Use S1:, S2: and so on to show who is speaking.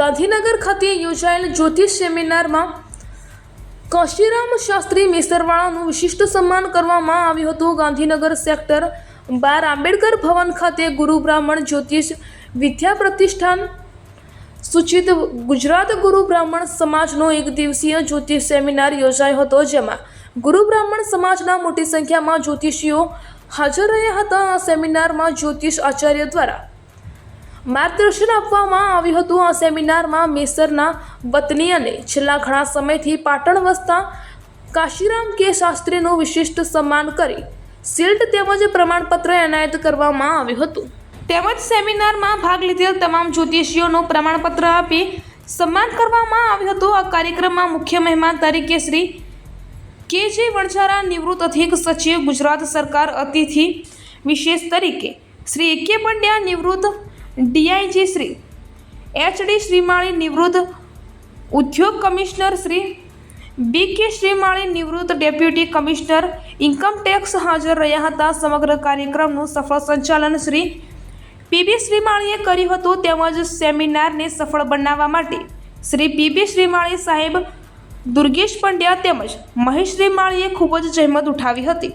S1: ગાંધીનગર ખાતે યોજાયેલ જ્યોતિષ સેમિનારમાં કાશીરામ શાસ્ત્રી મેસરવાળાનું વિશિષ્ટ સન્માન કરવામાં આવ્યું હતું. ગાંધીનગર સેક્ટર બાર આંબેડકર ભવન ખાતે ગુરુ બ્રાહ્મણ જ્યોતિષ વિદ્યા પ્રતિષ્ઠાન સૂચિત ગુજરાત ગુરુ બ્રાહ્મણ સમાજનો એક દિવસીય જ્યોતિષ સેમિનાર યોજાયો હતો, જેમાં ગુરુ બ્રાહ્મણ સમાજના મોટી સંખ્યામાં જ્યોતિષીઓ હાજર રહ્યા હતા. આ સેમિનારમાં જ્યોતિષ આચાર્ય દ્વારા માર્ગદર્શન આપવામાં આવ્યું હતું. આ સેમિનારમાં મેસરના વતની છેલ્લા ઘણા સમયથી પાટણ વસતા કાશીરામ કે શાસ્ત્રીનું વિશિષ્ટ સન્માન કરી સિલ્ટ તેમજ પ્રમાણપત્ર એનાયત કરવામાં આવ્યું હતું. તેમજ સેમિનારમાં ભાગ લીધેલ તમામ જ્યોતિષીઓનું પ્રમાણપત્ર આપી સન્માન કરવામાં આવ્યું હતું. આ કાર્યક્રમમાં મુખ્ય મહેમાન તરીકે શ્રી કે જે વણઝારા નિવૃત્ત અધિક સચિવ ગુજરાત સરકાર અતિથિ વિશેષ તરીકે શ્રી એ કે પંડ્યા નિવૃત્ત ડીઆઈજી શ્રી એચડી શ્રીમાળી નિવૃત્ત ઉદ્યોગ કમિશનર શ્રી બી કે શ્રીમાળી નિવૃત્ત ડેપ્યુટી કમિશનર ઇન્કમ ટેક્સ હાજર રહ્યા હતા. સમગ્ર કાર્યક્રમનું સફળ સંચાલન શ્રી પીબી શ્રીમાળીએ કર્યું હતું. તેમજ સેમિનારને સફળ બનાવવા માટે શ્રી પીબી શ્રીમાળી સાહેબ દુર્ગેશ પંડ્યા તેમજ મહેશ શ્રીમાળીએ ખૂબ જ જહેમત ઉઠાવી હતી.